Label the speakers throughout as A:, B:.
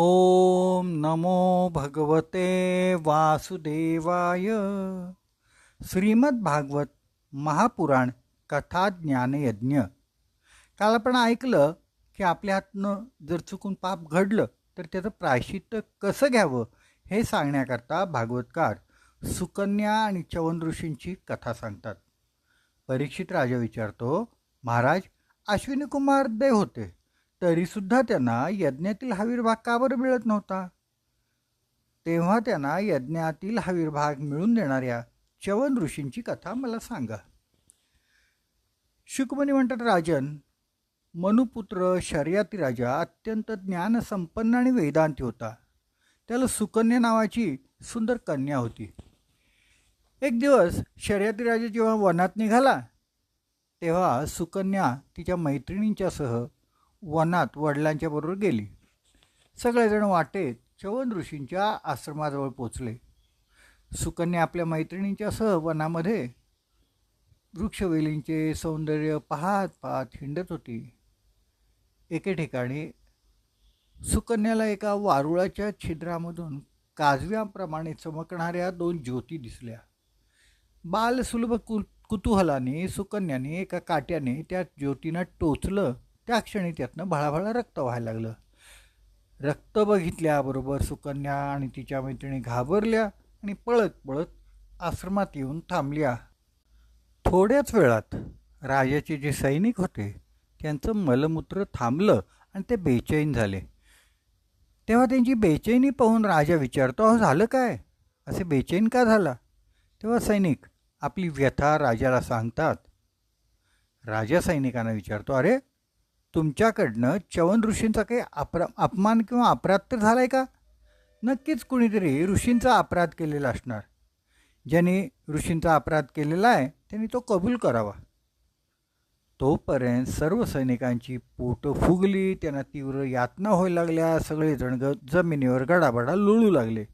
A: ओम नमो भगवते वासुदेवाय। श्रीमद्भागवत महापुराण कथा ज्ञानयज्ञ। काल आपण ऐकलं की आपल्या हातनं जर चुकून पाप घडलं तर त्याचं प्रायश्चित्त कसं घ्यावं हे सांगण्याकरता भागवतकार सुकन्या आणि चवन ऋषींची कथा सांगतात. परीक्षित राजा विचारतो महाराज अश्विनी कुमार देव होते. तरीसुद्धा त्यांना यज्ञातील हवीरभाग का बरं मिळत नव्हता. तेव्हा त्यांना यज्ञातील हवीरभाग मिळून देणाऱ्या चवन ऋषींची कथा मला सांगा. शुकमणी म्हणतात राजन मनुपुत्र शर्याती राजा अत्यंत ज्ञानसंपन्न आणि वेदांती होता. त्याला सुकन्या नावाची सुंदर कन्या होती. एक दिवस शर्याती राजा जेव्हा वनात निघाला तेव्हा सुकन्या तिच्या मैत्रिणींच्यासह वनात वडिलांच्या बरोबर गेली. सगळेजण वाटेत चवन ऋषींच्या आश्रमाजवळ पोचले. सुकन्या आपल्या मैत्रिणींच्यासह वनामध्ये वृक्षवेलींचे सौंदर्य पाहत पाहत हिंडत होती. एके ठिकाणी सुकन्याला एका वारुळाच्या छिद्रामधून काजव्याप्रमाणे चमकणाऱ्या दोन ज्योती दिसल्या. बालसुलभ कु कुतूहलाने सुकन्याने एका काट्याने त्या ज्योतींना टोचलं त्या क्षणी त्यातनं भळाभळा रक्त व्हायला लागलं. रक्त बघितल्याबरोबर सुकन्या आणि तिच्या मैत्रिणी घाबरल्या आणि पळत पळत आश्रमात येऊन थांबल्या. थोड्याच वेळात राजाचे जे सैनिक होते त्यांचं मलमूत्र थांबलं आणि ते बेचैन झाले. तेव्हा त्यांची बेचैनी पाहून राजा विचारतो अहो झालं काय? असे बेचैन का झाला? तेव्हा सैनिक आपली व्यथा राजाला सांगतात. राजा सैनिकांना विचारतो अरे तुमच्याकडनं चवन ऋषींचा काही अपरा अपमान किंवा अपराध तर झाला आहे का? नक्कीच कुणीतरी ऋषींचा अपराध केलेला असणार. ज्याने ऋषींचा अपराध केलेला आहे त्यांनी तो कबूल करावा. तोपर्यंत सर्व सैनिकांची पोटं फुगली त्यांना तीव्र यातना व्हायला लागल्या सगळेजण ग जमिनीवर गडाबडा लुळू लागले.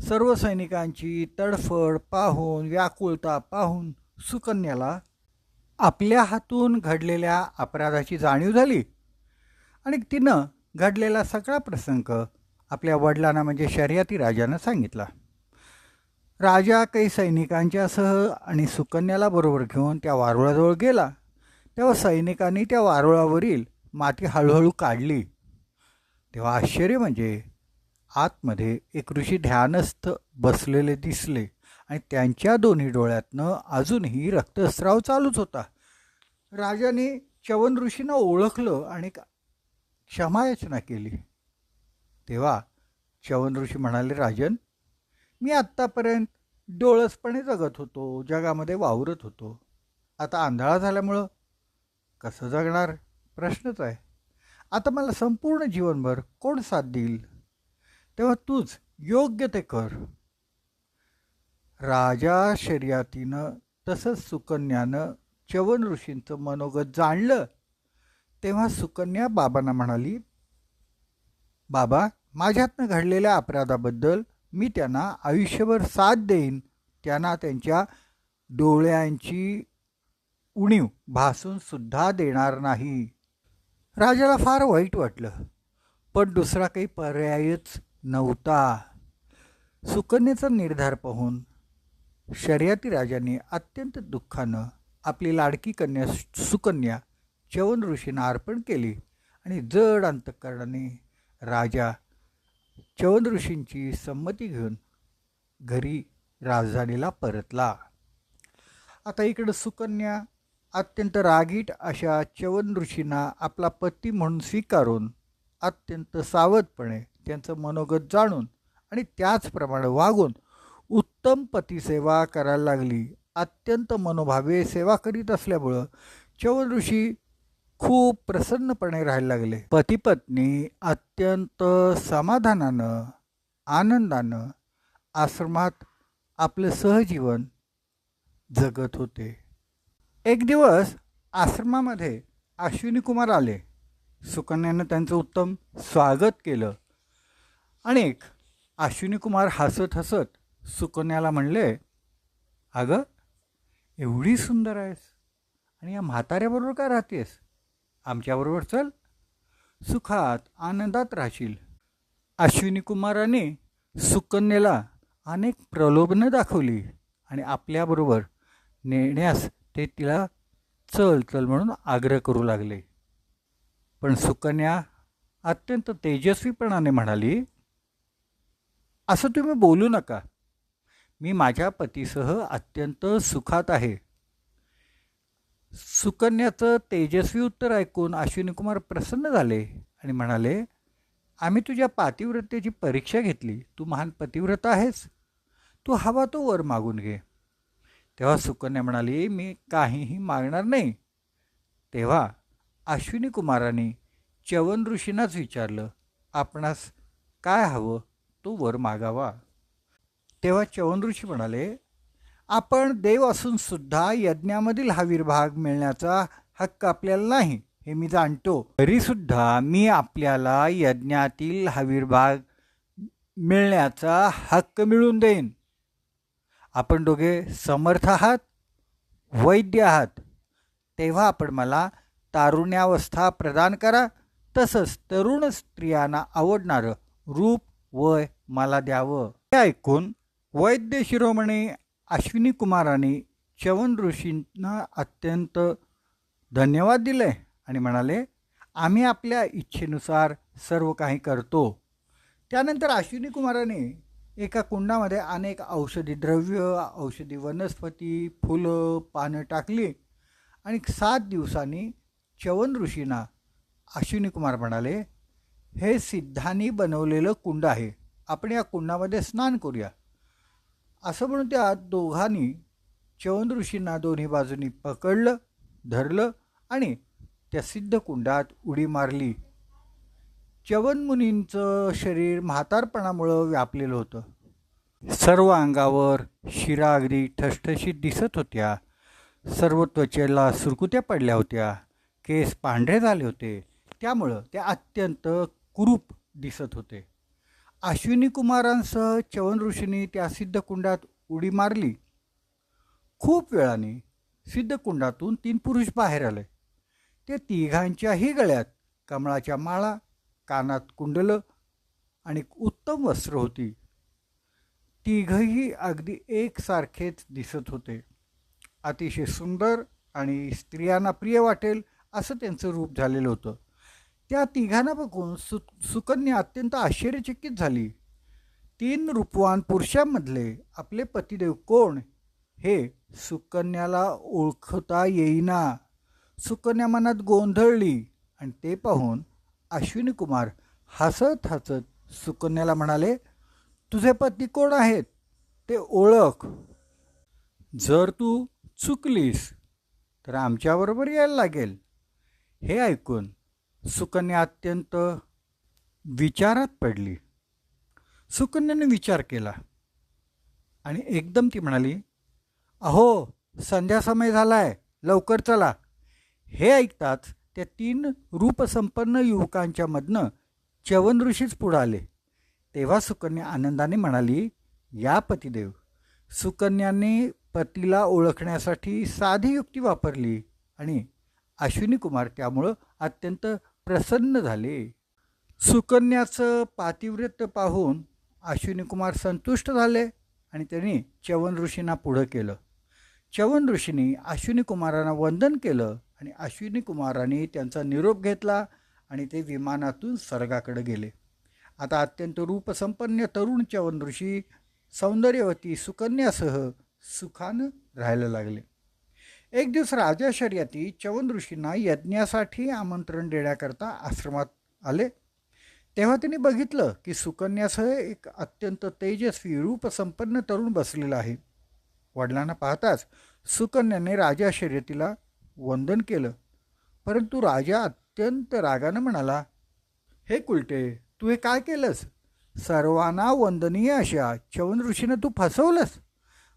A: सर्व सैनिकांची तडफड पाहून व्याकुळता पाहून सुकन्याला आपल्या हातून घडलेल्या अपराधाची जाणीव झाली. आणि तिनं घडलेला सगळा प्रसंग आपल्या वडिलांना म्हणजे शर्यती राजानं सांगितला. राजा काही सैनिकांच्यासह आणि सुकन्याला बरोबर घेऊन त्या वारुळाजवळ गेला. तेव्हा सैनिकांनी त्या वारुळावरील माती हळूहळू काढली. तेव्हा आश्चर्य म्हणजे आतमध्ये एक ऋषी ध्यानस्थ बसलेले दिसले. आणि त्यांच्या दोन्ही डोळ्यातनं अजूनही रक्तस्राव चालूच होता. राजाने चवन ऋषींना ओळखलं आणि क्षमायाचना केली. तेव्हा चवन ऋषी म्हणाले राजन मी आत्तापर्यंत डोळसपणे जगत होतो जगामध्ये वावरत होतो. आता आंधळा झाल्यामुळं कसं जगणार? प्रश्नच आहे. आता मला संपूर्ण जीवनभर कोण साथ देईल? तेव्हा तूच योग्य ते कर. राजा शर्यातीनं तसंच सुकन्यानं चवन ऋषींचं मनोगत जाणलं तेव्हा सुकन्या बाबांना म्हणाली बाबा माझ्यातनं घडलेल्या अपराधाबद्दल मी त्यांना आयुष्यभर साथ देईन. त्यांना त्यांच्या डोळ्यांची उणीव भासूनसुद्धा देणार नाही. राजाला फार वाईट वाटलं पण दुसरा काही पर्यायच नव्हता. सुकन्याचा निर्धार पाहून शर्यती राजाने अत्यंत दुःखानं आपली लाडकी कन्या सुकन्या चवन ऋषींना अर्पण केली आणि जड अंतकरणाने राजा चवन ऋषींची संमती घेऊन घरी राजधानीला परतला. आता इकडं सुकन्या अत्यंत रागीट अशा चवन ऋषींना आपला पती म्हणून स्वीकारून अत्यंत सावधपणे त्यांचं मनोगत जाणून आणि त्याचप्रमाणे वागून उत्तम पतीसेवा करायला लागली. अत्यंत मनोभावे सेवा करीत असल्यामुळं चवन ऋषी खूप प्रसन्नपणे राहायला लागले. पतीपत्नी अत्यंत समाधानानं आनंदानं आश्रमात आपलं सहजीवन जगत होते. एक दिवस आश्रमामध्ये अश्विनी कुमार आले. सुकन्यानं त्यांचं उत्तम स्वागत केलं. आणि एक अश्विनी कुमार हसत हसत सुकन्याला म्हणले अगं एवढी सुंदर आहेस आणि या म्हाताऱ्याबरोबर का राहतेस? आमच्याबरोबर चल. सुखात आनंदात राहशील. अश्विनी कुमाराने सुकन्येला अनेक प्रलोभनं दाखवली आणि आपल्याबरोबर नेण्यास ते तिला चल चल म्हणून आग्रह करू लागले. पण सुकन्या अत्यंत तेजस्वीपणाने म्हणाली असं तुम्ही बोलू नका. मी माझ्या पतीसह अत्यंत सुखात आहे. सुकन्याचं तेजस्वी उत्तर ऐकून अश्विनीकुमार प्रसन्न झाले आणि म्हणाले आम्ही तुझ्या पातिव्रतेची परीक्षा घेतली. तू महान पतिव्रत आहेस. तू हवा तो वर मागून घे. तेव्हा सुकन्या म्हणाली मी काहीही मागणार नाही. तेव्हा अश्विनी कुमारांनी च्यवन ऋषींनाच विचारलं आपणास काय हवं? तो वर मागावा. तेव्हा च्यवन ऋषी म्हणाले आपण देव असून सुद्धा यज्ञामधील हवीरभाग मिळण्याचा हक्क आपल्याला नाही हे मी जाणतो. तरीसुद्धा मी आपल्याला यज्ञातील हवीरभाग मिळण्याचा हक्क मिळून देईन. आपण दोघे समर्थ आहात? वैद्य आहात? तेव्हा आपण मला तारुण्यावस्था प्रदान करा तसंच तरुण स्त्रियांना आवडणारं रूप वय मला द्यावं. हे ऐकून वैद्य शिरोमणी अश्विनी कुमाराने च्यवन ऋषींना अत्यंत धन्यवाद दिले आणि म्हणाले आम्ही आपल्या इच्छेनुसार सर्व काही करतो. त्यानंतर अश्विनी कुमाराने एका कुंडामध्ये अनेक औषधी द्रव्य औषधी वनस्पती फुलं पानं टाकली आणि सात दिवसांनी च्यवन ऋषींना अश्विनी कुमार म्हणाले हे सिद्धांनी बनवलेलं कुंड आहे. आपण या कुंडामध्ये स्नान करूया. असं म्हणून त्या दोघांनी चवन ऋषींना दोन्ही बाजूनी पकडलं धरलं आणि त्या सिद्ध कुंडात उडी मारली. च्यवन मुनींचं शरीर म्हातारपणामुळं व्यापलेलं होतं. सर्व अंगावर शिरा अगदी ठसठशीत दिसत होत्या. सर्व त्वचेला सुरकुत्या पडल्या होत्या. केस पांढरे झाले होते. त्यामुळं ते अत्यंत कुरूप दिसत होते. अश्विनी कुमारांसह च्यवन ऋषींनी त्या सिद्धकुंडात उडी मारली. खूप वेळाने सिद्धकुंडातून तीन पुरुष बाहेर आले. ते तिघांच्याही गळ्यात कमळाच्या माळा कानात कुंडलं आणि उत्तम वस्त्र होती. तिघही अगदी एकसारखेच दिसत होते. अतिशय सुंदर आणि स्त्रियांना प्रिय वाटेल असं त्यांचं रूप झालेलं होतं. त्या तिघांना बघून सु सुकन्या अत्यंत आश्चर्यचकित झाली. तीन रूपवान पुरुषांमधले आपले पतिदेव कोण? हे सुकन्याला ओळखता येईना. सुकन्या मनात गोंधळली आणि ते पाहून अश्विनी कुमार हसत हसत सुकन्याला म्हणाले तुझे पती कोण आहेत? ते ओळख. जर तू चुकलीस तर आमच्याबरोबर यायला लागेल. हे ऐकून सुकन्या अत्यंत विचारात पडली. सुकन्याने विचार केला. आणि एकदम ती म्हणाली अहो संध्या समय आहे लवकर चला. हे ऐकताच त्या तीन रूपसंपन्न युवकांच्या मधनं च्यवन ऋषीच पुढं आले. तेव्हा सुकन्या आनंदाने म्हणाली या पतिदेव सुकन्याने पतीला ओळखण्यासाठी साधी युक्ती वापरली आणि अश्विनी कुमार त्यामुळं अत्यंत प्रसन्न झाले. सुकन्याचं पातिव्रत्य पाहून अश्विनी कुमार संतुष्ट झाले आणि त्यांनी च्यवन ऋषींना पुढं केलं. च्यवन ऋषींनी अश्विनी कुमारांना वंदन केलं आणि अश्विनी कुमारांनी त्यांचा निरोप घेतला आणि ते विमानातून स्वर्गाकडे गेले. आता अत्यंत रूपसंपन्न तरुण च्यवन ऋषी सौंदर्यवती सुकन्यासह सुखानं राहायला लागले. एक दिवस राजा शर्यती च्यवन ऋषींना यज्ञासाठी आमंत्रण देण्याकरता आश्रमात आले. तेव्हा त्यांनी बघितलं की सुकन्यासह एक अत्यंत तेजस्वी रूपसंपन्न तरुण बसलेला आहे. वडिलांना पाहताच सुकन्याने राजा शर्यतीला वंदन केलं. परंतु राजा अत्यंत रागानं म्हणाला हे कुलटे तू हे काय केलंस? सर्वांना वंदनीय अशा चवन ऋषीनं तू फसवलंस?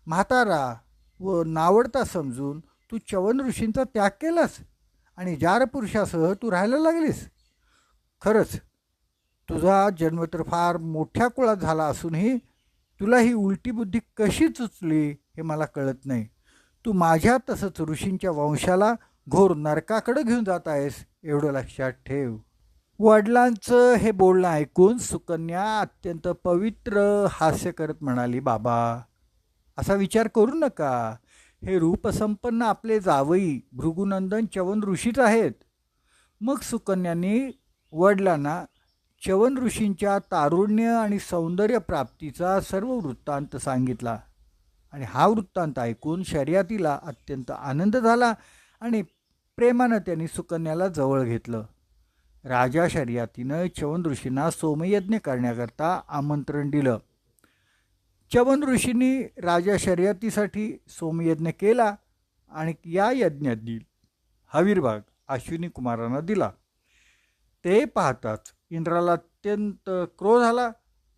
A: म्हातारा व नावडता समजून तू च्यवन ऋषींचा त्याग केलास आणि जार पुरुषासह तू राहायला लागलीस. खरंच तुझा जन्म तर फार मोठ्या कुळात झाला असूनही तुला ही उलटी बुद्धी कशी चुचली हे मला कळत नाही. तू माझ्या तसंच ऋषींच्या वंशाला घोर नरकाकडे घेऊन जात आहेस एवढं लक्षात ठेव. वडिलांचं हे बोलणं ऐकून सुकन्या अत्यंत पवित्र हास्य करत म्हणाली बाबा असा विचार करू नका. हे रूपसंपन्न आपले जावई भृगुनंदन चवन ऋषीच आहेत. मग सुकन्यांनी वडिलांना चवन ऋषींच्या तारुण्य आणि सौंदर्य प्राप्तीचा सर्व वृत्तांत सांगितला. आणि हा वृत्तांत ऐकून शर्यतीला अत्यंत आनंद झाला आणि प्रेमानं त्यांनी सुकन्याला जवळ घेतलं. राजा शर्यतीनं चवन ऋषींना सोमयज्ञ करण्याकरता आमंत्रण दिलं. चवन ऋषींनी राजा शर्यतीसाठी सोमयज्ञ केला आणि या यज्ञातील हवीरभाग अश्विनी कुमारांना दिला. ते पाहताच इंद्राला अत्यंत क्रोध आला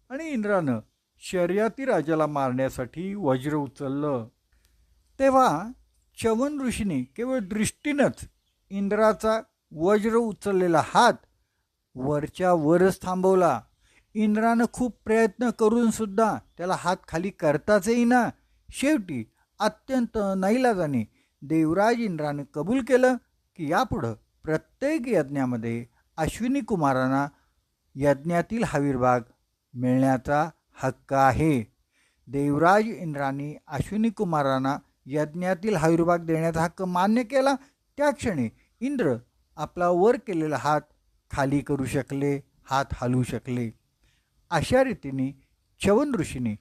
A: आणि इंद्रानं शर्यती राजाला मारण्यासाठी वज्र उचललं. तेव्हा चवन ऋषीने केवळ दृष्टीनंच इंद्राचा वज्र उचललेला हात वरच्या वरच थांबवला. इंद्रानं खूप प्रयत्न करून सुद्धा त्याला हात खाली करताच येईना. शेवटी अत्यंत नाईलाजाने देवराज इंद्राने कबूल केलं की यापुढं प्रत्येक यज्ञामध्ये अश्विनी कुमारांना यज्ञातील हवीरभाग मिळण्याचा हक्क आहे. देवराज इंद्राने अश्विनी कुमारांना यज्ञातील हवीरभाग देण्याचा हक्क मान्य केला. त्या क्षणी इंद्र आपला वर केलेला हात खाली करू शकले हात हलवू शकले. अशा रीतीने चवन ऋषीने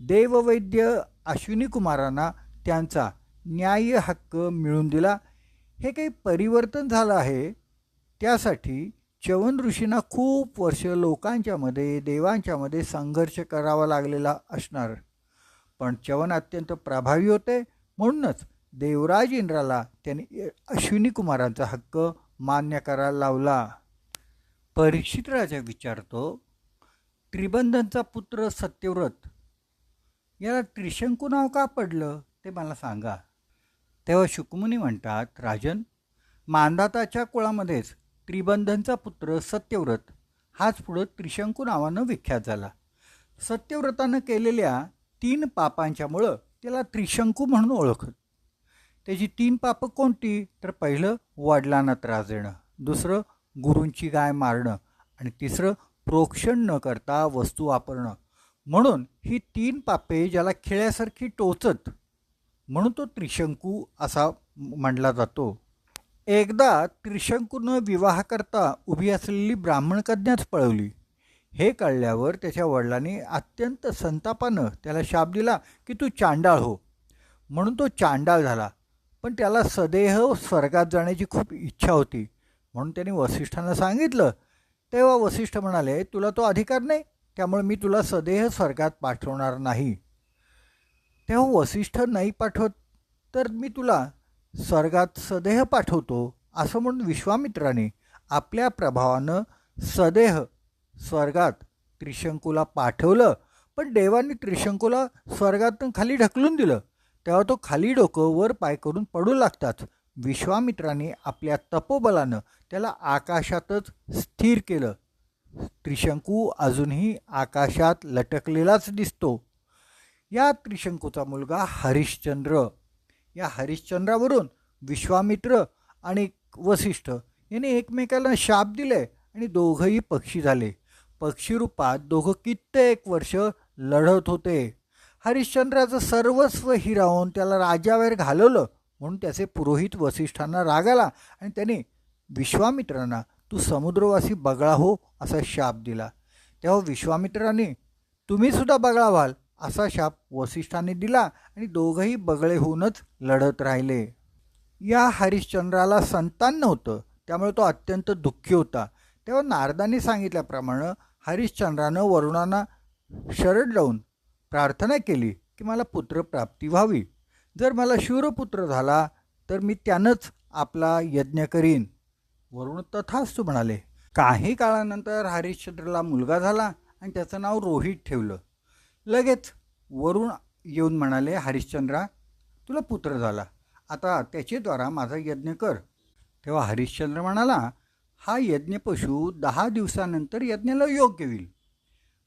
A: देववैद्य अश्विनी कुमारांना त्यांचा न्याय हक्क मिळवून दिला. हे काही परिवर्तन झालं आहे. त्यासाठी चवन ऋषींना खूप वर्ष लोकांच्यामध्ये देवांच्यामध्ये संघर्ष करावा लागलेला असणार. पण चवन अत्यंत प्रभावी होते. म्हणूनच देवराज इंद्राला त्यांनी अश्विनी कुमारांचा हक्क मान्य करायला लावला. परीक्षित राजा विचारतो त्रिबंधनचा पुत्र सत्यव्रत. याला त्रिशंकू नाव का पडलं ते मला सांगा. तेव्हा शुकमुनी म्हणतात राजन मांदाताच्या कुळामध्येच त्रिबंधनचा पुत्र सत्यव्रत हाच पुढं त्रिशंकू नावानं विख्यात झाला. सत्यव्रतानं केलेल्या तीन पापांच्यामुळं त्याला त्रिशंकू म्हणून ओळखत त्याची तीन पापं कोणती? तर पहिलं वडिलांना त्रास देणं. दुसरं गुरूंची गाय मारणं. आणि तिसरं प्रोक्षण न करता वस्तू वापरणं. म्हणून ही तीन पापे ज्याला खेळ्यासारखी टोचत म्हणून तो त्रिशंकू असा म्हणला जातो. एकदा त्रिशंकूनं विवाह करता उभी असलेली ब्राह्मण कन्याच पळवली. हे कळल्यावर त्याच्या वडिलांनी अत्यंत संतापानं त्याला शाप दिला की तू चांडाळ हो. म्हणून तो चांडाळ झाला. पण त्याला सदेह स्वर्गात जाण्याची खूप इच्छा होती. म्हणून त्याने वसिष्ठांना सांगितलं तेव्हा वसिष्ठ म्हणाले तुला तो अधिकार नाही त्यामुळे मी तुला सदेह स्वर्गात पाठवणार नाही. तेव्हा वसिष्ठ नाही पाठवत तर मी तुला स्वर्गात सदेह पाठवतो असं म्हणून विश्वामित्राने आपल्या प्रभावानं सदेह स्वर्गात त्रिशंकूला पाठवलं. पण देवांनी त्रिशंकूला स्वर्गातून खाली ढकलून दिलं. तेव्हा तो खाली डोकं वर पाय करून पडू लागतात. विश्वामित्राने आपल्या तपोबलानं त्याला आकाशातच स्थिर केलं. त्रिशंकू अजूनही आकाशात लटकलेलाच दिसतो. या त्रिशंकूचा मुलगा हरिश्चंद्र. या हरिश्चंद्रावरून विश्वामित्र आणि वसिष्ठ यांनी एकमेकाला शाप दिले आणि दोघंही पक्षी झाले. पक्षीरूपात दोघं कित्येक वर्ष लढत होते. हरिश्चंद्राचं सर्वस्व हिरावून त्याला राजावर घालवलं. म्हणून त्याचे पुरोहित वसिष्ठांना राग आला आणि त्याने विश्वामित्रांना तू समुद्रवासी बगळा हो असा शाप दिला. तेव्हा विश्वामित्राने तुम्ही सुद्धा बगळा व्हाल असा शाप वसिष्ठाने दिला आणि दोघंही बगळे होऊनच लढत राहिले. या हरिश्चंद्राला संतान नव्हतं त्यामुळे तो अत्यंत दुःखी होता. तेव्हा नारदाने सांगितल्याप्रमाणे हरिश्चंद्रानं वरुणांना शरद लावून प्रार्थना केली की मला पुत्रप्राप्ती व्हावी. जर मला शूरपुत्र झाला तर मी त्यानंच आपला यज्ञ करीन. वरुण तथास्तू म्हणाले काही काळानंतर हरिश्चंद्रला मुलगा झाला आणि त्याचं नाव रोहित ठेवलं. लगेच वरुण येऊन म्हणाले हरिश्चंद्रा तुला पुत्र झाला. आता त्याच्याद्वारा माझा यज्ञ कर. तेव्हा हरिश्चंद्र म्हणाला हा यज्ञ पशु दहा दिवसानंतर यज्ञाला योग्य होईल.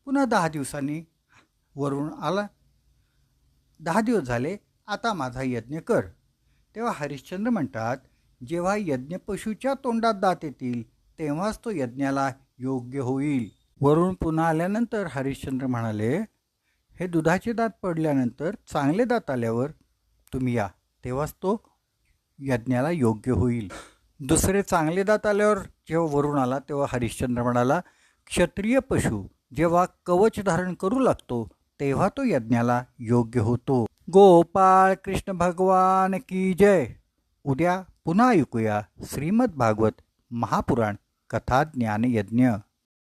A: पुन्हा दहा दिवसांनी वरुण आला. दहा दिवस झाले आता माझा यज्ञ कर. तेव्हा हरिश्चंद्र म्हणतात जेव्हा यज्ञपशूच्या तोंडात दात येतील तेव्हाच तो यज्ञाला योग्य होईल. वरून पुन्हा आल्यानंतर हरिश्चंद्र म्हणाले हे दुधाचे दात पडल्यानंतर चांगले दात आल्यावर तुम्ही या तेव्हाच तो यज्ञाला योग्य होईल. दुसरे चांगले दात आल्यावर जेव्हा वरून आला तेव्हा हरिश्चंद्र म्हणाला क्षत्रिय पशु जेव्हा कवच धारण करू लागतो तेव्हा तो यज्ञाला योग्य होतो. गोपाळ कृष्ण भगवान की जय. उद्या पुन्हा ऐकूया श्रीमद भागवत महापुराण कथा ज्ञान यज्ञ